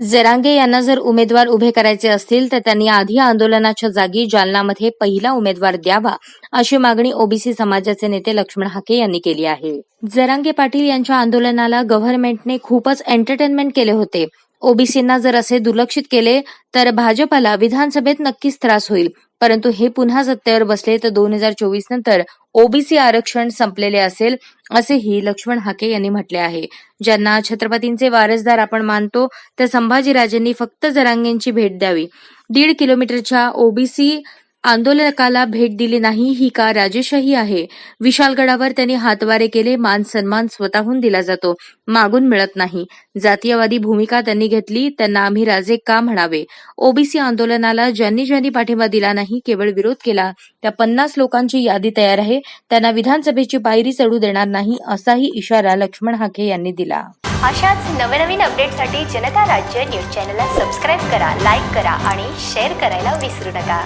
जरांगे यांना जर उमेदवार उभे करायचे असतील तर त्यांनी आधी आंदोलनाच्या जागी जालनामध्ये पहिला उमेदवार द्यावा अशी मागणी ओबीसी समाजाचे नेते लक्ष्मण हाके यांनी केली आहे. जरांगे पाटील यांच्या आंदोलनाला गव्हर्नमेंटने खूपच एंटरटेनमेंट केले होते. ओबीसींना जर असे दुर्लक्षित केले तर भाजपाला विधानसभेत नक्कीच त्रास होईल. परंतु हे पुन्हा सत्तेवर बसले तर दोन हजार चोवीस नंतर ओबीसी आरक्षण संपलेले असेल असेही लक्ष्मण हाके यांनी म्हटले आहे. ज्यांना छत्रपतींचे वारसदार आपण मानतो त्या संभाजीराजेंनी फक्त जरांगेंची भेट द्यावी. दीड किलोमीटरच्या ओबीसी आंदोलकाला भेट दिली नाही ही का राजेशाही आहे? विशालगडावर त्यांनी हातवारे केले मान सन्मान स्वतःहून दिला जातो मागून मिळत नाही. जातीयवादी भूमिका त्यांनी घेतली त्यांना आम्ही राजे का म्हणावे? ओबीसी आंदोलनाला ज्यांनी ज्यांनी पाठिंबा दिला नाही केवळ विरोध केला. त्या पन्नास लोकांची यादी तयार आहे त्यांना विधानसभेची पायरी चढू देणार नाही असाही इशारा लक्ष्मण हाके यांनी दिला. अशाच नवनवीन अपडेटसाठी जनता राज्य न्यूज चॅनलला सबस्क्राईब करा लाईक करा आणि शेअर करायला विसरू नका.